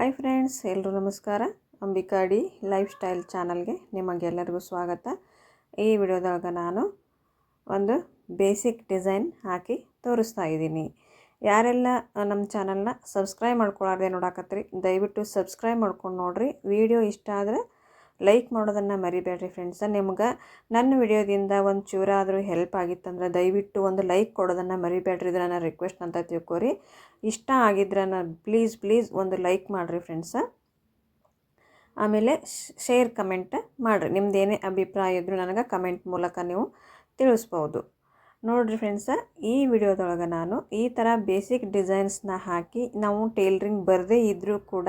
Hi friends ಎಲ್ಲರೂ ನಮಸ್ಕಾರ. ಅಂಬಿಕಾಡಿ life style ಚಾನಲ್ಗೆ ನಿಮಗೆಲ್ಲರಿಗೂ ಸ್ವಾಗತ. ಈ ವಿಡಿಯೋದೊಳಗೆ ನಾನು ಒಂದು ಬೇಸಿಕ್ ಡಿಸೈನ್ ಹಾಕಿ ತೋರಿಸ್ತಾ ಇದ್ದೀನಿ. ಯಾರೆಲ್ಲ ನಮ್ಮ ಚಾನಲ್ನ ಸಬ್ಸ್ಕ್ರೈಬ್ ಮಾಡ್ಕೊಳಾರ್ದೆ ನೋಡಾಕತ್ರಿ, ದಯವಿಟ್ಟು ಸಬ್ಸ್ಕ್ರೈಬ್ ಮಾಡ್ಕೊಂಡು ನೋಡಿರಿ. ವಿಡಿಯೋ ಇಷ್ಟ ಆದರೆ ಲೈಕ್ ಮಾಡೋದನ್ನು ಮರಿಬೇಡ್ರಿ ಫ್ರೆಂಡ್ಸ ನಿಮ್ಗೆ ನನ್ನ ವಿಡಿಯೋದಿಂದ ಒಂದು ಚೂರಾದರೂ ಹೆಲ್ಪ್ ಆಗಿತ್ತಂದ್ರೆ ದಯವಿಟ್ಟು ಒಂದು ಲೈಕ್ ಕೊಡೋದನ್ನು ಮರಿಬೇಡ್ರಿ. ಇದು ನನ್ನ ರಿಕ್ವೆಸ್ಟ್ ಅಂತ ತಿಳ್ಕೊರಿ. ಇಷ್ಟ ಆಗಿದ್ರೆ ಪ್ಲೀಸ್ ಪ್ಲೀಸ್ ಒಂದು ಲೈಕ್ ಮಾಡಿರಿ ಫ್ರೆಂಡ್ಸ ಆಮೇಲೆ ಶೇರ್ ಕಮೆಂಟ್ ಮಾಡಿರಿ. ನಿಮ್ಮದೇನೇ ಅಭಿಪ್ರಾಯ ಇದ್ದರೂ ನನಗೆ ಕಮೆಂಟ್ ಮೂಲಕ ನೀವು ತಿಳಿಸ್ಬೋದು. ನೋಡಿರಿ ಫ್ರೆಂಡ್ಸ ಈ ವಿಡಿಯೋದೊಳಗೆ ನಾನು ಈ ಥರ ಬೇಸಿಕ್ ಡಿಸೈನ್ಸ್ನ ಹಾಕಿ ನಾವು ಟೇಲ್ರಿಂಗ್ ಬರದೇ ಇದ್ದರೂ ಕೂಡ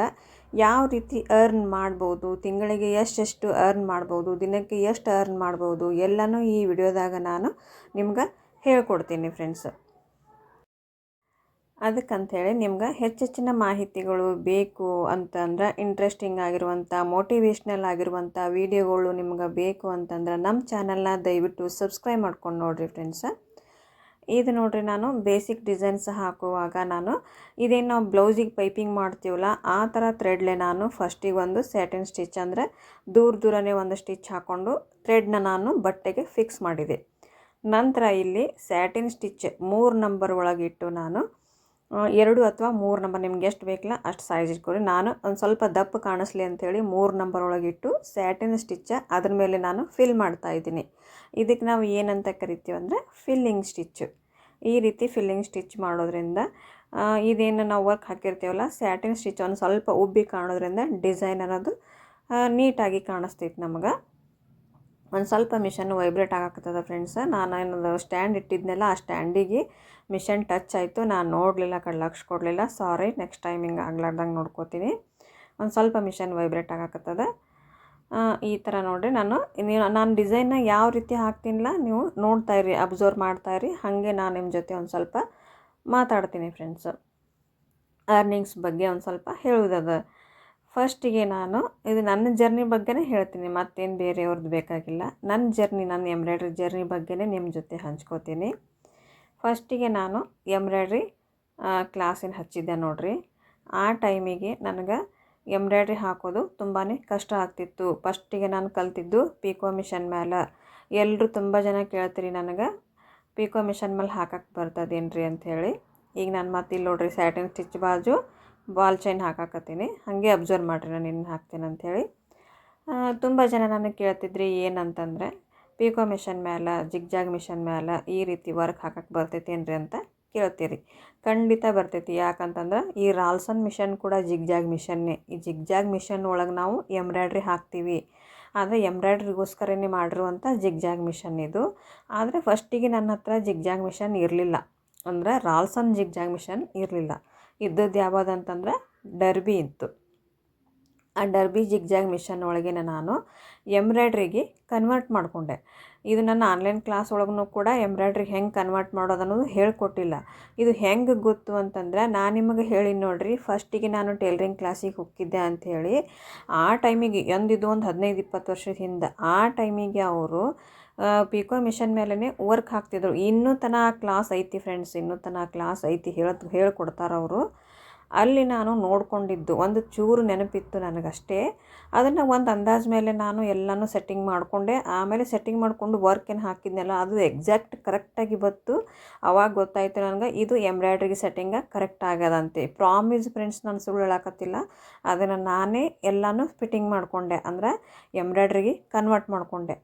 ಯಾವ ರೀತಿ ಅರ್ನ್ ಮಾಡ್ಬೋದು, ತಿಂಗಳಿಗೆ ಎಷ್ಟೆಷ್ಟು ಅರ್ನ್ ಮಾಡ್ಬೋದು, ದಿನಕ್ಕೆ ಎಷ್ಟು ಅರ್ನ್ ಮಾಡ್ಬೋದು ಎಲ್ಲನೂ ಈ ವಿಡಿಯೋದಾಗ ನಾನು ನಿಮ್ಗೆ ಹೇಳ್ಕೊಡ್ತೀನಿ ಫ್ರೆಂಡ್ಸ್ ಅದಕ್ಕಂಥೇಳಿ ನಿಮ್ಗೆ ಹೆಚ್ಚೆಚ್ಚಿನ ಮಾಹಿತಿಗಳು ಬೇಕು ಅಂತಂದ್ರೆ ಇಂಟ್ರೆಸ್ಟಿಂಗ್ ಆಗಿರುವಂಥ ಮೋಟಿವೇಶ್ನಲ್ ಆಗಿರುವಂಥ ವೀಡಿಯೋಗಳು ನಿಮ್ಗೆ ಬೇಕು ಅಂತಂದ್ರೆ ನಮ್ಮ ಚಾನಲ್ನ ದಯವಿಟ್ಟು ಸಬ್ಸ್ಕ್ರೈಬ್ ಮಾಡ್ಕೊಂಡು ನೋಡಿರಿ ಫ್ರೆಂಡ್ಸ ಇದು ನೋಡಿರಿ ನಾನು ಬೇಸಿಕ್ ಡಿಸೈನ್ಸ್ ಹಾಕುವಾಗ ನಾನು ಇದೇನು ನಾವು ಬ್ಲೌಸಿಗೆ ಪೈಪಿಂಗ್ ಮಾಡ್ತೀವಲ್ಲ, ಆ ಥರ ಥ್ರೆಡ್ಲೆ ನಾನು ಫಸ್ಟಿಗೆ ಒಂದು ಸ್ಯಾಟಿನ್ ಸ್ಟಿಚ್ ಅಂದರೆ ದೂರ ದೂರನೇ ಒಂದು ಸ್ಟಿಚ್ ಹಾಕ್ಕೊಂಡು ಥ್ರೆಡ್ನ ನಾನು ಬಟ್ಟೆಗೆ ಫಿಕ್ಸ್ ಮಾಡಿದೆ. ನಂತರ ಇಲ್ಲಿ ಸ್ಯಾಟಿನ್ ಸ್ಟಿಚ್ ಮೂರು ನಂಬರ್ ಒಳಗಿಟ್ಟು ನಾನು ಎರಡು ಅಥವಾ ಮೂರು ನಂಬರ್ ನಿಮ್ಗೆ ಎಷ್ಟು ಬೇಕಲ್ಲ ಅಷ್ಟು ಸೈಜ್ ಇಟ್ಕೊಳ್ಳಿ ನಾನು ಒಂದು ಸ್ವಲ್ಪ ದಪ್ಪ ಕಾಣಿಸ್ಲಿ ಅಂಥೇಳಿ ಮೂರು ನಂಬರ್ ಒಳಗಿಟ್ಟು ಸ್ಯಾಟಿನ್ ಸ್ಟಿಚ್ಚ ಅದ್ರ ಮೇಲೆ ನಾನು ಫಿಲ್ ಮಾಡ್ತಾ ಇದ್ದೀನಿ. ಇದಕ್ಕೆ ನಾವು ಏನಂತ ಕರಿತೀವಿ ಅಂದರೆ ಫಿಲ್ಲಿಂಗ್ ಸ್ಟಿಚ್ಚು ಈ ರೀತಿ ಫಿಲ್ಲಿಂಗ್ ಸ್ಟಿಚ್ ಮಾಡೋದ್ರಿಂದ ಇದೇನು ನಾವು ವರ್ಕ್ ಹಾಕಿರ್ತೀವಲ್ಲ ಸ್ಯಾಟಿನ್ ಸ್ಟಿಚ್ ಒಂದು ಸ್ವಲ್ಪ ಉಬ್ಬಿ ಕಾಣೋದ್ರಿಂದ ಡಿಸೈನ್ ಅನ್ನೋದು ನೀಟಾಗಿ ಕಾಣಿಸ್ತೈತೆ ನಮ್ಗೆ. ಒಂದು ಸ್ವಲ್ಪ ಮಿಷನ್ ವೈಬ್ರೇಟ್ ಆಗಕತ್ತದ ಫ್ರೆಂಡ್ಸ್ ನಾನು ಏನದು ಸ್ಟ್ಯಾಂಡ್ ಇಟ್ಟಿದ್ನೆಲ್ಲ, ಆ ಸ್ಟ್ಯಾಂಡಿಗೆ ಮಿಷನ್ ಟಚ್ ಆಯಿತು. ನಾನು ನೋಡಲಿಲ್ಲ ಕಡೆ ಲಕ್ಷ ಕೊಡಲಿಲ್ಲ. ಸಾರಿ ನೆಕ್ಸ್ಟ್ ಟೈಮ್ ಹಿಂಗೆ ಆಗ್ಲಾರ್ದಂಗೆ ನೋಡ್ಕೋತೀನಿ. ಒಂದು ಸ್ವಲ್ಪ ಮಿಷನ್ ವೈಬ್ರೇಟ್ ಆಗಕತ್ತದ. ಈ ಥರ ನೋಡಿರಿ. ನಾನು, ನೀವು, ನಾನು ಡಿಸೈನ್ನ ಯಾವ ರೀತಿ ಹಾಕ್ತೀನಿಲ್ಲ ನೀವು ನೋಡ್ತಾ ಇರಿ ಅಬ್ಸರ್ವ್ ಮಾಡ್ತಾ ಇರಿ. ಹಾಗೆ ನಾನು ನಿಮ್ಮ ಜೊತೆ ಒಂದು ಸ್ವಲ್ಪ ಮಾತಾಡ್ತೀನಿ ಫ್ರೆಂಡ್ಸ್ ಅರ್ನಿಂಗ್ಸ್ ಬಗ್ಗೆ ಒಂದು ಸ್ವಲ್ಪ ಹೇಳೋದದ. ಫಸ್ಟಿಗೆ ನಾನು ಇದು ನನ್ನ ಜರ್ನಿ ಬಗ್ಗೆನೇ ಹೇಳ್ತೀನಿ, ಮತ್ತೇನು ಬೇರೆಯವ್ರದ್ದು ಬೇಕಾಗಿಲ್ಲ. ನನ್ನ ಜರ್ನಿ ನನ್ನ ಎಂಬ್ರಾಯ್ಡ್ರಿ ಜರ್ನಿ ಬಗ್ಗೆನೇ ನಿಮ್ಮ ಜೊತೆ ಹಂಚ್ಕೋತೀನಿ. ಫಸ್ಟಿಗೆ ನಾನು ಎಂಬ್ರಾಯ್ಡ್ರಿ ಕ್ಲಾಸಿನ ಹಚ್ಚಿದ್ದೆ ನೋಡಿರಿ. ಆ ಟೈಮಿಗೆ ನನಗೆ ಎಂಬ್ರಾಯ್ಡ್ರಿ ಹಾಕೋದು ತುಂಬಾ ಕಷ್ಟ ಆಗ್ತಿತ್ತು. ಫಸ್ಟಿಗೆ ನಾನು ಕಲ್ತಿದ್ದು ಪೀಕೋ ಮಿಷನ್ ಮೇಲೆ ಎಲ್ಲರೂ ತುಂಬ ಜನ ಕೇಳ್ತೀರಿ ನನಗೆ ಪಿಕೋ ಮಿಷನ್ ಮೇಲೆ ಹಾಕಕ್ಕೆ ಬರ್ತದೇನ್ರಿ ಅಂಥೇಳಿ. ಈಗ ನಾನು ಮತ್ತೆ ಇಲ್ಲಿ ನೋಡ್ರಿ ಸ್ಯಾಟಿನ್ ಸ್ಟಿಚ್ ಬಾಜು. ಬಾಲ್ ಚೈನ್ ಹಾಕಾಕತ್ತೀನಿ. ಹಾಗೆ ಅಬ್ಸರ್ವ್ ಮಾಡಿರಿ, ನಾನು ಇನ್ನು ಹಾಕ್ತೀನಿ ಅಂಥೇಳಿ ತುಂಬ ಜನ ನನಗೆ ಕೇಳ್ತಿದ್ರಿ, ಏನಂತಂದರೆ, ಪಿಕೋ ಮಿಷನ್ ಮೇಲೆ ಜಿಗ್ಜಾಗ್ ಮಿಷನ್ ಮೇಲೆ ಈ ರೀತಿ ವರ್ಕ್ ಹಾಕಕ್ಕೆ ಬರ್ತೈತೇನ್ರಿ ಅಂತ ಕೇಳ್ತೀರಿ. ಖಂಡಿತ ಬರ್ತೈತಿ. ಯಾಕಂತಂದ್ರೆ, ಈ ರಾಲ್ಸನ್ ಮಿಷನ್ ಕೂಡ ಜಿಗ್ಜಾಗ್ ಮಿಷನ್ನೇ. ಈ ಜಿಗ್ಜಾಗ್ ಮಿಷನ್ ಒಳಗೆ ನಾವು ಎಂಬ್ರಾಯ್ಡ್ರಿ ಹಾಕ್ತೀವಿ. ಆದರೆ ಎಂಬ್ರಾಯ್ಡ್ರಿಗೋಸ್ಕರನೇ ಮಾಡಿರುವಂಥ ಜಿಗ್ಜಾಗ್ ಮಿಷನ್ ಇದು. ಆದರೆ ಫಸ್ಟಿಗೆ ನನ್ನ ಹತ್ರ ಜಿಗ್ಜಾಗ್ ಮಿಷನ್ ಇರಲಿಲ್ಲ. ಅಂದರೆ ರಾಲ್ಸನ್ ಜಿಗ್ಜಾಗ್ ಮಿಷನ್ ಇರಲಿಲ್ಲ. ಇದ್ದದ್ದು ಯಾವುದಂತಂದ್ರೆ ಡರ್ಬಿ ಇತ್ತು. ಆ ಡರ್ಬಿ ಜಿಗ್ಜಾಗ್ ಮಿಷನ್ ಒಳಗೆ ನಾನು ಎಂಬ್ರಾಯ್ಡ್ರಿಗೆ ಕನ್ವರ್ಟ್ ಮಾಡಿಕೊಂಡೆ. ಇದು ನನ್ನ ಆನ್ಲೈನ್ ಕ್ಲಾಸ್ ಒಳಗೂ ಕೂಡ ಎಂಬ್ರಾಯ್ಡ್ರಿ ಹೆಂಗೆ ಕನ್ವರ್ಟ್ ಮಾಡೋದು ಅನ್ನೋದು ಹೇಳ್ಕೊಟ್ಟಿಲ್ಲ. ಇದು ಹೆಂಗೆ ಗೊತ್ತು ಅಂತಂದ್ರೆ ನಾನು ನಿಮಗೆ ಹೇಳಿ ನೋಡಿರಿ, ಫಸ್ಟಿಗೆ ನಾನು ಟೇಲ್ರಿಂಗ್ ಕ್ಲಾಸಿಗೆ ಹೋಗಿದ್ದೆ ಅಂಥೇಳಿ ಆ ಟೈಮಿಗೆ ಒಂದಿದು ಒಂದು ಹದಿನೈದು ಇಪ್ಪತ್ತು ವರ್ಷದ ಹಿಂದೆ ಆ ಟೈಮಿಗೆ ಅವರು ಪಿಕೋ ಮಿಷನ್ ಮೇಲೇ ವರ್ಕ್ ಹಾಕ್ತಿದ್ರು. ಇನ್ನೂ ತನ ಕ್ಲಾಸ್ ಐತಿ ಫ್ರೆಂಡ್ಸ್ ಇನ್ನೂ ತನ ಕ್ಲಾಸ್ ಐತಿ ಹೇಳತ್, ಹೇಳ್ಕೊಡ್ತಾರೆ ಅವರು. ಅಲ್ಲಿ ನಾನು ನೋಡಿಕೊಂಡಿದ್ದು, ಒಂದು ಚೂರು ನೆನಪಿತ್ತು ನನಗಷ್ಟೇ. ಅದನ್ನು ಒಂದು ಅಂದಾಜು ಮೇಲೆ ನಾನು ಎಲ್ಲನೂ ಸೆಟ್ಟಿಂಗ್ ಮಾಡಿಕೊಂಡೆ. ಆಮೇಲೆ ಸೆಟ್ಟಿಂಗ್ ಮಾಡಿಕೊಂಡು ವರ್ಕ್ ಏನು ಹಾಕಿದ್ನಲ್ಲ, ಅದು ಎಕ್ಸಾಕ್ಟ್ ಕರೆಕ್ಟಾಗಿ ಬತ್ತು ಅವಾಗ ಗೊತ್ತಾಯಿತು ನನಗೆ, ಇದು ಎಂಬ್ರಾಯ್ಡ್ರಿಗೆ ಸೆಟ್ಟಿಂಗ ಕರೆಕ್ಟ್ ಆಗ್ಯದಂತೆ ಪ್ರಾಮಿಸ್ ಫ್ರೆಂಡ್ಸ್ ನಾನು ಸುಳ್ಳು ಹೇಳಕತ್ತಿಲ್ಲ. ಅದನ್ನು ನಾನೇ ಎಲ್ಲನೂ ಫಿಟ್ಟಿಂಗ್ ಮಾಡಿಕೊಂಡೆ. ಅಂದರೆ ಎಂಬ್ರಾಯ್ಡ್ರಿಗೆ ಕನ್ವರ್ಟ್ ಮಾಡಿಕೊಂಡೆ.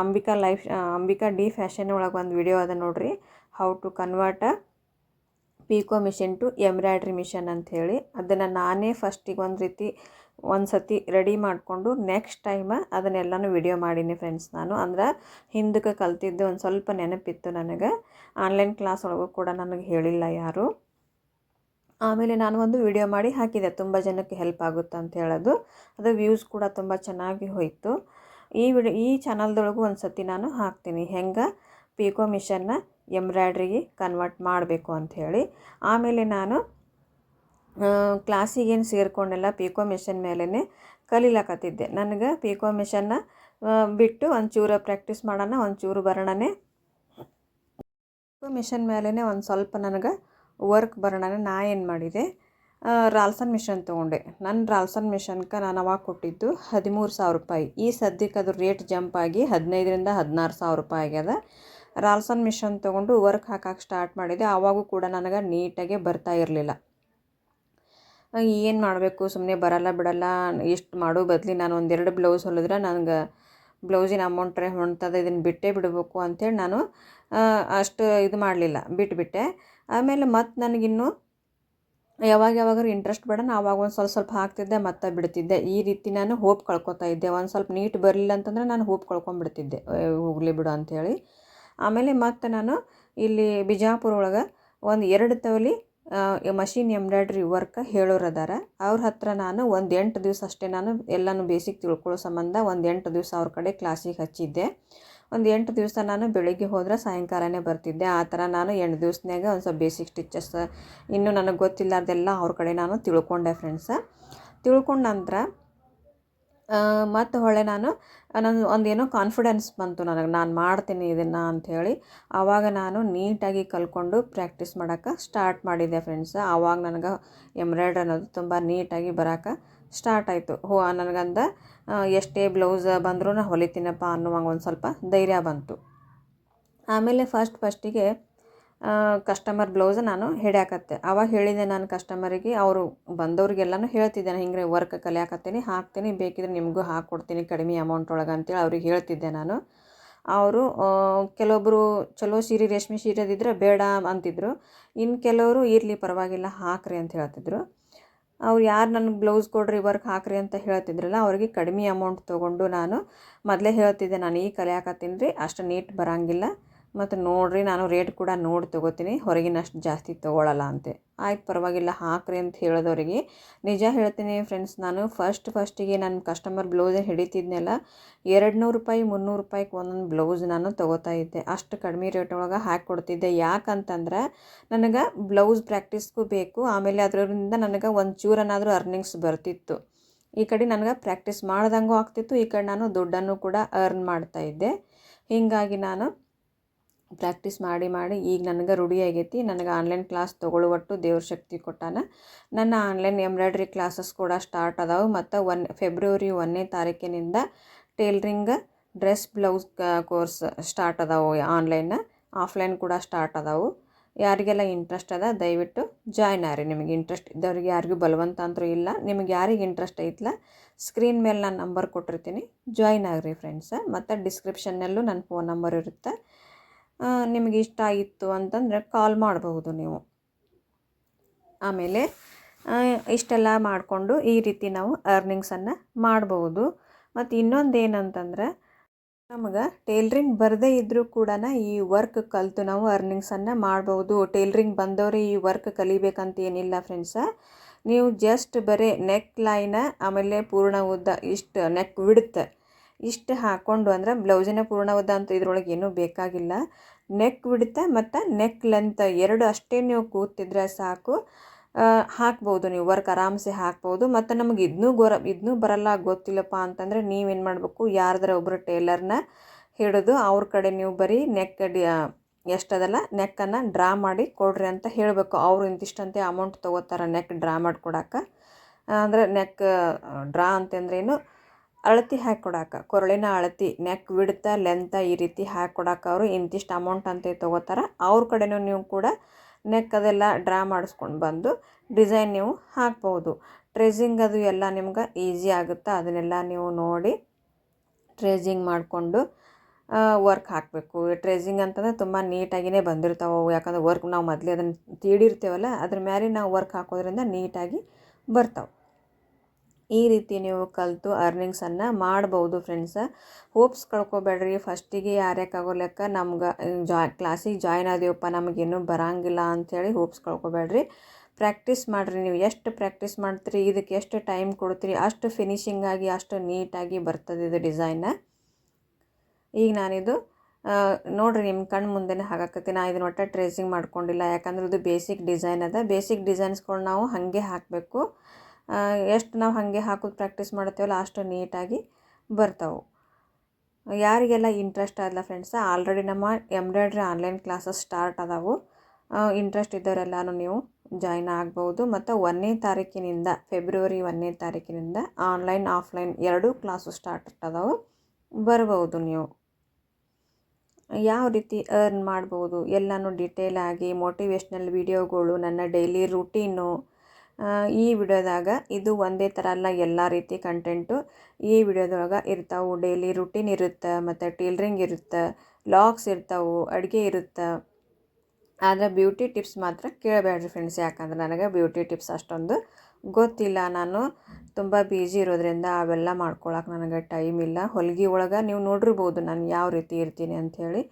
Ambika life Ambika D fashion ಒಳಗೆ ಒಂದು ವಿಡಿಯೋ ಅದ ನೋಡ್ರಿ. How to convert pico machine to embroidery machine ಅಂಥೇಳಿ ಅದನ್ನು ನಾನೇ ಫಸ್ಟಿಗೆ ಒಂದು ರೀತಿ ಒಂದು ಸತಿ ರೆಡಿ ಮಾಡಿಕೊಂಡು ನೆಕ್ಸ್ಟ್ ಟೈಮ ಅದನ್ನೆಲ್ಲನೂ ವಿಡಿಯೋ ಮಾಡೀನಿ ಫ್ರೆಂಡ್ಸ್ ನಾನು. ಅಂದ್ರೆ ಹಿಂದಕ್ಕೆ ಕಲ್ತಿದ್ದು ಒಂದು ಸ್ವಲ್ಪ ನೆನಪಿತ್ತು ನನಗೆ. ಆನ್ಲೈನ್ ಕ್ಲಾಸ್ ಒಳಗೂ ಕೂಡ ನನಗೆ ಹೇಳಿಲ್ಲ ಯಾರು. ಆಮೇಲೆ ನಾನು ಒಂದು ವಿಡಿಯೋ ಮಾಡಿ ಹಾಕಿದೆ. ತುಂಬ ಜನಕ್ಕೆ ಹೆಲ್ಪ್ ಆಗುತ್ತೆ ಅಂತ ಹೇಳೋದು. ಅದು ವ್ಯೂಸ್ ಕೂಡ ತುಂಬ ಚೆನ್ನಾಗಿ ಹೋಯಿತು. ಈ ವಿಡಿಯೋ ಈ ಚಾನಲ್ದೊಳಗೂ ಒಂದು ಸತಿ ನಾನು ಹಾಕ್ತೀನಿ. ಹೆಂಗೆ? ಪಿಕೋ ಮಿಷನ್ನ ಎಂಬ್ರಾಯ್ಡ್ರಿಗೆ ಕನ್ವರ್ಟ್ ಮಾಡಬೇಕು ಅಂಥೇಳಿ. ಆಮೇಲೆ ನಾನು ಕ್ಲಾಸಿಗೇನು ಸೇರಿಕೊಂಡೆಲ್ಲ ಪೀಕೋ ಮಿಷನ್ ಮೇಲೇ ಕಲೀಲಕತ್ತಿದ್ದೆ. ನನಗೆ ಪಿಕೋ ಮಿಷನ್ನ ಬಿಟ್ಟು ಒಂಚೂರು ಪ್ರಾಕ್ಟೀಸ್ ಮಾಡೋಣ, ಒಂಚೂರು ಬರೋಣನೇ. ಪೀಕೋ ಮಿಷನ್ ಮೇಲೇ ಒಂದು ಸ್ವಲ್ಪ ನನಗೆ ವರ್ಕ್ ಬರೋಣ ನಾ ಏನು ಮಾಡಿದೆ? ರಾಲ್ಸನ್ ಮಿಷನ್ ತೊಗೊಂಡೆ. ನನ್ನ ರಾಲ್ಸನ್ ಮಿಷನ್ಗೆ ನಾನು ಅವಾಗ ಕೊಟ್ಟಿದ್ದು ಹದಿಮೂರು ಸಾವಿರ ರೂಪಾಯಿ. ಈ ಸದ್ಯಕ್ಕೆ ಅದು ರೇಟ್ ಜಂಪ್ ಆಗಿ ಹದಿನೈದರಿಂದ ಹದಿನಾರು ಸಾವಿರ ರೂಪಾಯಿ ಆಗ್ಯದ. ರಾಲ್ಸನ್ ಮಿಷನ್ ತೊಗೊಂಡು ವರ್ಕ್ ಹಾಕಕ್ಕೆ ಸ್ಟಾರ್ಟ್ ಮಾಡಿದೆ. ಆವಾಗೂ ಕೂಡ ನನಗೆ ನೀಟಾಗೆ ಬರ್ತಾ ಇರಲಿಲ್ಲ. ಏನು ಮಾಡಬೇಕು? ಸುಮ್ಮನೆ ಬರಲ್ಲ ಬಿಡಲ್ಲ. ಎಷ್ಟು ಮಾಡೋ ಬದಲಿ ನಾನು ಒಂದೆರಡು ಬ್ಲೌಸ್ ಹೊಲಿದ್ರೆ ನನಗೆ ಬ್ಲೌಸಿನ ಅಮೌಂಟ್ರೆ ಹೊಂಟದ ಇದನ್ನು ಬಿಟ್ಟೇ ಬಿಡಬೇಕು ಅಂಥೇಳಿ ನಾನು ಅಷ್ಟು ಇದು ಮಾಡಲಿಲ್ಲ. ಬಿಟ್ಟುಬಿಟ್ಟೆ ಆಮೇಲೆ ಮತ್ತು ನನಗಿನ್ನೂ ಯಾವಾಗ ಯಾವಾಗಾರು ಇಂಟ್ರೆಸ್ಟ್ ಬೇಡ ನಾನು ಆವಾಗ ಒಂದು ಸ್ವಲ್ಪ ಸ್ವಲ್ಪ ಹಾಕ್ತಿದ್ದೆ, ಮತ್ತೆ ಬಿಡ್ತಿದ್ದೆ. ಈ ರೀತಿ ನಾನು ಹೋಪ್ ಕಳ್ಕೊತಾ ಇದ್ದೆ. ಒಂದು ಸ್ವಲ್ಪ ನೀಟ್ ಬರಲಿಲ್ಲ ಅಂತಂದ್ರೆ ನಾನು ಹೋಪ್ ಕಳ್ಕೊಂಡ್ಬಿಡ್ತಿದ್ದೆ ಹೋಗಲಿ ಬಿಡು ಅಂಥೇಳಿ ಆಮೇಲೆ ಮತ್ತೆ ನಾನು ಇಲ್ಲಿ ಬಿಜಾಪುರ ಒಳಗೆ ಒಂದು ಎರಡು ತವಲಿ ಮಷಿನ್ ಎಂಬ್ರಾಯ್ಡ್ರಿ ವರ್ಕ್ ಹೇಳೋರು ಅದಾರ. ಅವ್ರ ಹತ್ರ ನಾನು ಒಂದು ಎಂಟು ದಿವಸ ಅಷ್ಟೇ ನಾನು ಎಲ್ಲನೂ ಬೇಸಿಕ್ ತಿಳ್ಕೊಳ್ಳೋ ಸಂಬಂಧ ಒಂದು ಎಂಟು ದಿವಸ ಅವ್ರ ಕಡೆ ಕ್ಲಾಸಿಗೆ ಹಚ್ಚಿದ್ದೆ. ಒಂದು ಎಂಟು ದಿವಸ ನಾನು ಬೆಳಿಗ್ಗೆ ಹೋದರೆ ಸಾಯಂಕಾಲನೇ ಬರ್ತಿದ್ದೆ. ಆ ಥರ ನಾನು ಎಂಟು ದಿವ್ಸನಾಗ ಒಂದು ಸ್ವಲ್ಪ ಬೇಸಿಕ್ ಸ್ಟಿಚಸ್ ಇನ್ನೂ ನನಗೆ ಗೊತ್ತಿಲ್ಲಾರ್ದೆಲ್ಲ ಅವ್ರ ಕಡೆ ನಾನು ತಿಳ್ಕೊಂಡೆ ಫ್ರೆಂಡ್ಸ ತಿಳ್ಕೊಂಡ ನಂತರ ಮತ್ತು ಹೊಳೆ ನಾನು ನನ್ನ ಒಂದೇನೋ ಕಾನ್ಫಿಡೆನ್ಸ್ ಬಂತು ನನಗೆ. ನಾನು ಮಾಡ್ತೀನಿ ಇದನ್ನು ಅಂಥೇಳಿ ಆವಾಗ ನಾನು ನೀಟಾಗಿ ಕಲ್ಕೊಂಡು ಪ್ರಾಕ್ಟೀಸ್ ಮಾಡೋಕ್ಕೆ ಸ್ಟಾರ್ಟ್ ಮಾಡಿದ್ದೆ ಫ್ರೆಂಡ್ಸ್ ಆವಾಗ ನನಗೆ ಎಂಬ್ರಾಯ್ಡ್ರಿ ಅನ್ನೋದು ತುಂಬ ನೀಟಾಗಿ ಬರೋಕೆ ಸ್ಟಾರ್ಟ್ ಆಯಿತು. ಹೋ ನನಗಂದ ಎಷ್ಟೇ ಬ್ಲೌಸ್ ಬಂದರೂ ನಾನು ಹೊಲಿತೀನಪ್ಪ ಅನ್ನುವಂಗೆ ಒಂದು ಸ್ವಲ್ಪ ಧೈರ್ಯ ಬಂತು. ಆಮೇಲೆ ಫಸ್ಟ್ ಫಸ್ಟಿಗೆ ಕಸ್ಟಮರ್ ಬ್ಲೌಸ್ ನಾನು ಹಿಡ್ಯಾಕತ್ತೆ. ಅವಾಗ ಹೇಳಿದೆ ನಾನು ಕಸ್ಟಮರಿಗೆ ಅವರು ಬಂದವ್ರಿಗೆಲ್ಲನೂ ಹೇಳ್ತಿದ್ದೆ. ನಾನು ಹಿಂಗೆ ವರ್ಕ್ ಕಲಿಯಾಕತ್ತೀನಿ, ಹಾಕ್ತೀನಿ, ಬೇಕಿದ್ರೆ ನಿಮಗೂ ಹಾಕ್ಕೊಡ್ತೀನಿ ಕಡಿಮೆ ಅಮೌಂಟ್ ಒಳಗೆ ಅಂತೇಳಿ ಅವ್ರಿಗೆ ಹೇಳ್ತಿದ್ದೆ ನಾನು. ಅವರು ಕೆಲವೊಬ್ಬರು ಚಲೋ ಸೀರೆ, ರೇಷ್ಮೆ ಸೀರೆದಿದ್ರೆ ಬೇಡ ಅಂತಿದ್ರು. ಇನ್ನು ಕೆಲವರು ಇರಲಿ ಪರವಾಗಿಲ್ಲ, ಹಾಕ್ರಿ ಅಂತ ಹೇಳ್ತಿದ್ರು. ಅವ್ರು ಯಾರು ನನಗೆ ಬ್ಲೌಸ್ ಕೊಡ್ರಿ ವರ್ಕ್ ಹಾಕ್ರಿ ಅಂತ ಹೇಳ್ತಿದ್ರಲ್ಲ, ಅವರಿಗೆ ಕಡಿಮೆ ಅಮೌಂಟ್ ತೊಗೊಂಡು ನಾನು ಮೊದಲೇ ಹೇಳ್ತಿದ್ದೆ, ನಾನು ಈಗ ಕಲಿಯಾಕತ್ತೀನಿ ರೀ, ಅಷ್ಟು ನೀಟ್ ಬರೋಂಗಿಲ್ಲ. ಮತ್ತು ನೋಡಿರಿ, ನಾನು ರೇಟ್ ಕೂಡ ನೋಡಿ ತೊಗೋತೀನಿ. ಹೊರಗಿನಷ್ಟು ಜಾಸ್ತಿ ತೊಗೊಳಲ್ಲ ಅಂತೆ. ಆಯ್ತು, ಪರವಾಗಿಲ್ಲ, ಹಾಕ್ರಿ ಅಂತ ಹೇಳಿದವರಿಗೆ. ನಿಜ ಹೇಳ್ತೀನಿ ಫ್ರೆಂಡ್ಸ್ ನಾನು ಫಸ್ಟ್ ಫಸ್ಟಿಗೆ ನನ್ನ ಕಸ್ಟಮರ್ ಬ್ಲೌಸ್ ಹಿಡಿತಿದ್ನೆಲ್ಲ ಎರಡು ನೂರು ರೂಪಾಯಿ, ಮುನ್ನೂರು ರೂಪಾಯಿಗೆ ಒಂದೊಂದು ಬ್ಲೌಸ್ ನಾನು ತೊಗೋತಾ ಇದ್ದೆ. ಅಷ್ಟು ಕಡಿಮೆ ರೇಟ್ ಒಳಗೆ ಹಾಕಿ ಕೊಡ್ತಿದ್ದೆ. ಯಾಕಂತಂದ್ರೆ, ನನಗೆ ಬ್ಲೌಸ್ ಪ್ರಾಕ್ಟೀಸ್ಗೂ ಬೇಕು. ಆಮೇಲೆ ಅದರಿಂದ ನನಗೆ ಒಂದು ಚೂರನಾದರೂ ಅರ್ನಿಂಗ್ಸ್ ಬರ್ತಿತ್ತು. ಈ ಕಡೆ ನನಗೆ ಪ್ರಾಕ್ಟೀಸ್ ಮಾಡ್ದಂಗೂ ಆಗ್ತಿತ್ತು. ಈ ಕಡೆ ನಾನು ದುಡ್ಡನ್ನು ಕೂಡ ಅರ್ನ್ ಮಾಡ್ತಾ ಇದ್ದೆ. ಹೀಗಾಗಿ ನಾನು ಪ್ರಾಕ್ಟೀಸ್ ಮಾಡಿ ಮಾಡಿ ಈಗ ನನಗೆ ರೂಢಿ ನನಗೆ ಆನ್ಲೈನ್ ಕ್ಲಾಸ್ ತೊಗೊಳ್ಳುವಟ್ಟು ದೇವ್ರ ಶಕ್ತಿ ಕೊಟ್ಟಾನ. ನನ್ನ ಆನ್ಲೈನ್ ಎಂಬ್ರಾಯ್ಡ್ರಿ ಕ್ಲಾಸಸ್ ಕೂಡ ಸ್ಟಾರ್ಟ್ ಅದಾವೆ. ಮತ್ತು ಒನ್ ಫೆಬ್ರವರಿ ಒಂದನೇ ತಾರೀಕಿನಿಂದ tailoring dress blouse course start ಅದಾವೆ ಆನ್ಲೈನ್ ಆಫ್ಲೈನ್ ಕೂಡ ಸ್ಟಾರ್ಟ್ ಅದಾವೆ. ಯಾರಿಗೆಲ್ಲ ಇಂಟ್ರೆಸ್ಟ್ ಅದ, ದಯವಿಟ್ಟು ಜಾಯ್ನ್ ಆಗ್ರಿ ನಿಮಗೆ ಇಂಟ್ರೆಸ್ಟ್ ಇದ್ದವ್ರಿಗೆ ಯಾರಿಗೂ ಬಲವಂತ ಅಂತೂ ಇಲ್ಲ. ನಿಮಗೆ ಯಾರಿಗೆ ಇಂಟ್ರೆಸ್ಟ್ ಐತಲ್ಲ ಸ್ಕ್ರೀನ್ ಮೇಲೆ ನಾನು ನಂಬರ್ ಕೊಟ್ಟಿರ್ತೀನಿ. ಜಾಯ್ನ್ ಆಗ್ರಿ ಫ್ರೆಂಡ್ಸ ಮತ್ತು ಡಿಸ್ಕ್ರಿಪ್ಷನ್ನಲ್ಲೂ ನನ್ನ ಫೋನ್ ನಂಬರ್ ಇರುತ್ತೆ. ನಿಮಗೆ ಇಷ್ಟ ಆಗಿತ್ತು ಅಂತಂದರೆ ಕಾಲ್ ಮಾಡಬಹುದು ನೀವು. ಆಮೇಲೆ ಇಷ್ಟೆಲ್ಲ ಮಾಡಿಕೊಂಡು ಈ ರೀತಿ ನಾವು ಅರ್ನಿಂಗ್ಸನ್ನು ಮಾಡ್ಬೋದು ಮತ್ತು ಇನ್ನೊಂದು ಏನಂತಂದರೆ ನಮಗೆ ಟೇಲ್ರಿಂಗ್ ಬರದೇ ಇದ್ದರೂ ಕೂಡ ಈ ವರ್ಕ್ ಕಲಿತು ನಾವು ಅರ್ನಿಂಗ್ಸನ್ನು ಮಾಡ್ಬೋದು ಟೇಲ್ರಿಂಗ್ ಬಂದವರೇ ಈ ವರ್ಕ್ ಕಲಿಬೇಕಂತ ಏನಿಲ್ಲ ಫ್ರೆಂಡ್ಸ ನೀವು ಜಸ್ಟ್ ಬರೀ ನೆಕ್ ಲೈನ ಆಮೇಲೆ ಪೂರ್ಣ ಉದ್ದ ಇಷ್ಟು ನೆಕ್ ವಿಡ್ತ್ ಇಷ್ಟು ಹಾಕ್ಕೊಂಡು ಅಂದ್ರೆ ಬ್ಲೌಸಿನ ಪೂರ್ಣ ಉದ್ದ ಅಂತ ಇದ್ರೊಳಗೆ ಏನೂ ಬೇಕಾಗಿಲ್ಲ. ನೆಕ್ ಬಿಡುತ್ತೆ ಮತ್ತು ನೆಕ್ ಲೆಂತ್ ಎರಡು ಅಷ್ಟೇ ನೀವು ಕೂತಿದ್ರೆ ಸಾಕು. ಹಾಕ್ಬೋದು ನೀವು ವರ್ಕ್ ಆರಾಮ್ಸೆ ಹಾಕ್ಬೋದು. ಮತ್ತು ನಮಗೆ ಇದನ್ನೂ ಗೊರ ಇದನ್ನೂ ಬರಲ್ಲ, ಗೊತ್ತಿಲ್ಲಪ್ಪ ಅಂತಂದರೆ ನೀವೇನು ಮಾಡಬೇಕು? ಯಾರ್ದಾರ ಒಬ್ಬರು ಟೇಲರ್ನ ಹಿಡಿದು ಅವ್ರ ಕಡೆ ನೀವು ಬರೀ ನೆಕ್ ಡಿ ಎಷ್ಟದಲ್ಲ ನೆಕ್ಕನ್ನು ಡ್ರಾ ಮಾಡಿ ಕೊಡ್ರಿ ಅಂತ ಹೇಳಬೇಕು. ಅವರು ಇಂತಿಷ್ಟಂತೆ ಅಮೌಂಟ್ ತೊಗೋತಾರೆ ನೆಕ್ ಡ್ರಾ ಮಾಡಿಕೊಡಕ್ಕೆ ಅಂದರೆ ನೆಕ್ ಡ್ರಾ ಅಂತಂದ್ರೇನು ಅಳತಿ ಹಾಕಿ ಕೊಡಕ್ಕೆ ಕೊರಳಿನ ಅಳತಿ ನೆಕ್ ವಿಡ್ತ ಲೆಂತ ಈ ರೀತಿ ಹಾಕಿ ಅವರು ಇಂತಿಷ್ಟು ಅಮೌಂಟ್ ಅಂತ ತೊಗೋತಾರೆ. ಅವ್ರ ಕಡೆನೂ ನೀವು ಕೂಡ ನೆಕ್ ಅದೆಲ್ಲ ಡ್ರಾ ಮಾಡಿಸ್ಕೊಂಡು ಬಂದು ಡಿಸೈನ್ ನೀವು ಹಾಕ್ಬೋದು ಟ್ರೇಸಿಂಗ್ ಅದು ಎಲ್ಲ ನಿಮ್ಗೆ ಈಸಿ ಆಗುತ್ತೆ? ಅದನ್ನೆಲ್ಲ ನೀವು ನೋಡಿ ಟ್ರೇಸಿಂಗ್ ಮಾಡಿಕೊಂಡು ವರ್ಕ್ ಹಾಕಬೇಕು. ಟ್ರೇಸಿಂಗ್ ಅಂತಂದ್ರೆ ತುಂಬ ನೀಟಾಗಿಯೇ ಬಂದಿರ್ತಾವೆ ಅವು. ಯಾಕಂದ್ರೆ ವರ್ಕ್ ನಾವು ಮೊದಲೇ ಅದನ್ನು ತೀಡಿರ್ತೇವಲ್ಲ, ಅದ್ರ ಮೇಲೆ ನಾವು ವರ್ಕ್ ಹಾಕೋದ್ರಿಂದ ನೀಟಾಗಿ ಬರ್ತಾವೆ. ಈ ರೀತಿ ನೀವು ಕಲಿತು ಅರ್ನಿಂಗ್ಸನ್ನು ಮಾಡ್ಬೋದು ಫ್ರೆಂಡ್ಸ ಹೋಪ್ಸ್ ಕಳ್ಕೊಬೇಡ್ರಿ. ಫಸ್ಟಿಗೆ ಯಾರ್ಯಾಕಾಗೋ ಲೆಕ್ಕ ನಮ್ಗೆ ಜಾಯ್ ಕ್ಲಾಸಿಗೆ ಜಾಯ್ನ್ ಆದೀವಪ್ಪ ನಮಗೇನು ಬರಂಗಿಲ್ಲ ಅಂಥೇಳಿ ಹೋಪ್ಸ್ ಕಳ್ಕೊಬೇಡ್ರಿ. ಪ್ರಾಕ್ಟೀಸ್ ಮಾಡಿರಿ ನೀವು. ಎಷ್ಟು ಪ್ರಾಕ್ಟೀಸ್ ಮಾಡ್ತೀರಿ? ಇದಕ್ಕೆ ಎಷ್ಟು ಟೈಮ್ ಕೊಡ್ತೀರಿ? ಅಷ್ಟು ಫಿನಿಶಿಂಗ್ ಆಗಿ, ಅಷ್ಟು ನೀಟಾಗಿ ಬರ್ತದೆ ಇದು ಡಿಸೈನ ಈಗ ನಾನಿದು ನೋಡಿರಿ ನಿಮ್ಮ ಕಣ್ಣು ಮುಂದೆನೇ ಹಾಕಕತ್ತಿ ನಾ ಇದನ್ನ ಒಟ್ಟು ಟ್ರೇಸಿಂಗ್ ಮಾಡ್ಕೊಂಡಿಲ್ಲ. ಯಾಕಂದ್ರೆ ಇದು ಬೇಸಿಕ್ ಡಿಸೈನ್ ಅದ. ಬೇಸಿಕ್ ಡಿಸೈನ್ಸ್ಗಳು ನಾವು ಹಾಗೆ ಹಾಕಬೇಕು. ಎಷ್ಟು ನಾವು ಹಾಗೆ ಹಾಕೋದು ಪ್ರಾಕ್ಟೀಸ್ ಮಾಡ್ತೀವಲ್ಲ ಅಷ್ಟು ನೀಟಾಗಿ ಬರ್ತವೆ. ಯಾರಿಗೆಲ್ಲ ಇಂಟ್ರೆಸ್ಟ್ ಆಗಲ್ಲ ಫ್ರೆಂಡ್ಸ ಆಲ್ರೆಡಿ ನಮ್ಮ ಎಂಬ್ರಾಯ್ಡ್ರಿ ಆನ್ಲೈನ್ ಕ್ಲಾಸಸ್ ಸ್ಟಾರ್ಟ್ ಅದಾವು. ಇಂಟ್ರೆಸ್ಟ್ ಇದ್ದವರೆಲ್ಲನೂ ನೀವು ಜಾಯ್ನ್ ಆಗ್ಬೋದು. ಮತ್ತು ಒಂದನೇ ತಾರೀಕಿನಿಂದ ಫೆಬ್ರವರಿ ಒಂದನೇ ತಾರೀಕಿನಿಂದ ಆನ್ಲೈನ್ ಆಫ್ಲೈನ್ ಎರಡೂ ಕ್ಲಾಸು ಸ್ಟಾರ್ಟ್ ಅದಾವೆ. ಬರ್ಬೋದು ನೀವು. ಯಾವ ರೀತಿ ಅರ್ನ್ ಮಾಡ್ಬೋದು, ಎಲ್ಲನೂ ಡೀಟೇಲ್ ಆಗಿ ಮೋಟಿವೇಶ್ನಲ್ ವಿಡಿಯೋಗಳು ನನ್ನ ಡೈಲಿ ರೂಟೀನು ಈ ವಿಡಿಯೋದಾಗ ಇದು ಒಂದೇ ಥರ ಅಲ್ಲ, ಎಲ್ಲ ರೀತಿ ಕಂಟೆಂಟು ಈ ವಿಡಿಯೋದೊಳಗೆ ಇರ್ತಾವೆ ಡೈಲಿ ರುಟೀನ್ ಇರುತ್ತೆ, ಮತ್ತು ಟೇಲ್ರಿಂಗ್ ಇರುತ್ತೆ ಲಾಗ್ಸ್ ಇರ್ತಾವೆ, ಅಡುಗೆ ಇರುತ್ತೆ. ಆದರೆ ಬ್ಯೂಟಿ ಟಿಪ್ಸ್ ಮಾತ್ರ ಕೇಳಬೇಡ್ರಿ ಫ್ರೆಂಡ್ಸ್ ಯಾಕಂದ್ರೆ ನನಗೆ ಬ್ಯೂಟಿ ಟಿಪ್ಸ್ ಅಷ್ಟೊಂದು ಗೊತ್ತಿಲ್ಲ. ನಾನು ತುಂಬ ಬ್ಯುಸಿ ಇರೋದ್ರಿಂದ ಅವೆಲ್ಲ ಮಾಡ್ಕೊಳಕ್ಕೆ ನನಗೆ ಟೈಮ್ ಇಲ್ಲ. ಹೊಲಿಗೆ ಒಳಗೆ ನೀವು ನೋಡಿರ್ಬೋದು ನಾನು ಯಾವ ರೀತಿ ಇರ್ತೀನಿ ಅಂಥೇಳಿ.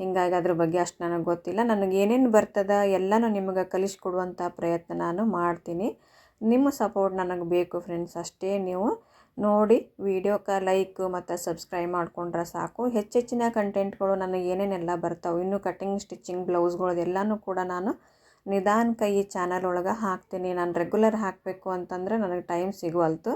ಹೀಗಾಗಿ ಅದ್ರ ಬಗ್ಗೆ ಅಷ್ಟು ನನಗೆ ಗೊತ್ತಿಲ್ಲ. ನನಗೆ ಏನೇನು ಬರ್ತದೆ ಎಲ್ಲನೂ ನಿಮಗೆ ಕಲಿಸ್ಕೊಡುವಂಥ ಪ್ರಯತ್ನ ನಾನು ಮಾಡ್ತೀನಿ. ನಿಮ್ಮ ಸಪೋರ್ಟ್ ನನಗೆ ಬೇಕು ಫ್ರೆಂಡ್ಸ್ ಅಷ್ಟೇ ನೀವು. ನೋಡಿ ವೀಡಿಯೋಕ್ಕೆ ಲೈಕ್ ಮತ್ತು ಸಬ್ಸ್ಕ್ರೈಬ್ ಮಾಡ್ಕೊಂಡ್ರೆ ಸಾಕು. ಹೆಚ್ಚೆಚ್ಚಿನ ಕಂಟೆಂಟ್ಗಳು ನನಗೆ ಏನೇನೆಲ್ಲ ಬರ್ತಾವೆ, ಇನ್ನು ಕಟಿಂಗ್ ಸ್ಟಿಚಿಂಗ್ ಬ್ಲೌಸ್ಗಳು ಎಲ್ಲಾನು ಕೂಡ ನಾನು ನಿಧಾನಕ್ಕೆ ಈ ಚಾನಲ್ ಒಳಗೆ ಹಾಕ್ತೀನಿ. ನಾನು ರೆಗ್ಯುಲರ್ ಹಾಕಬೇಕು ಅಂತಂದರೆ ನನಗೆ ಟೈಮ್ ಸಿಗುವಲ್ತು.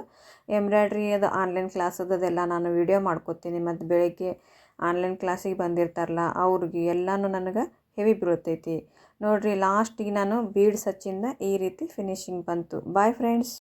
ಎಂಬ್ರಾಯ್ಡ್ರಿ ಅದು ಆನ್ಲೈನ್ ಕ್ಲಾಸ್ ಅದೆಲ್ಲ ನಾನು ವೀಡಿಯೋ ಮಾಡ್ಕೋತೀನಿ. ಮತ್ತು ಬೆಳಗ್ಗೆ ಆನ್ಲೈನ್ ಕ್ಲಾಸಿಗೆ ಬಂದಿರ್ತಾರಲ್ಲ ಅವ್ರಿಗೆ ಎಲ್ಲನೂ ನನಗೆ ಹೆವಿ ಬೀಳ್ತೈತಿ. ನೋಡಿರಿ, ಲಾಸ್ಟಿಗೆ ನಾನು ಬೀಡ್ಸ್ ಹಚ್ಚಿಂದ ಈ ರೀತಿ ಫಿನಿಶಿಂಗ್ ಬಂತು. Bye friends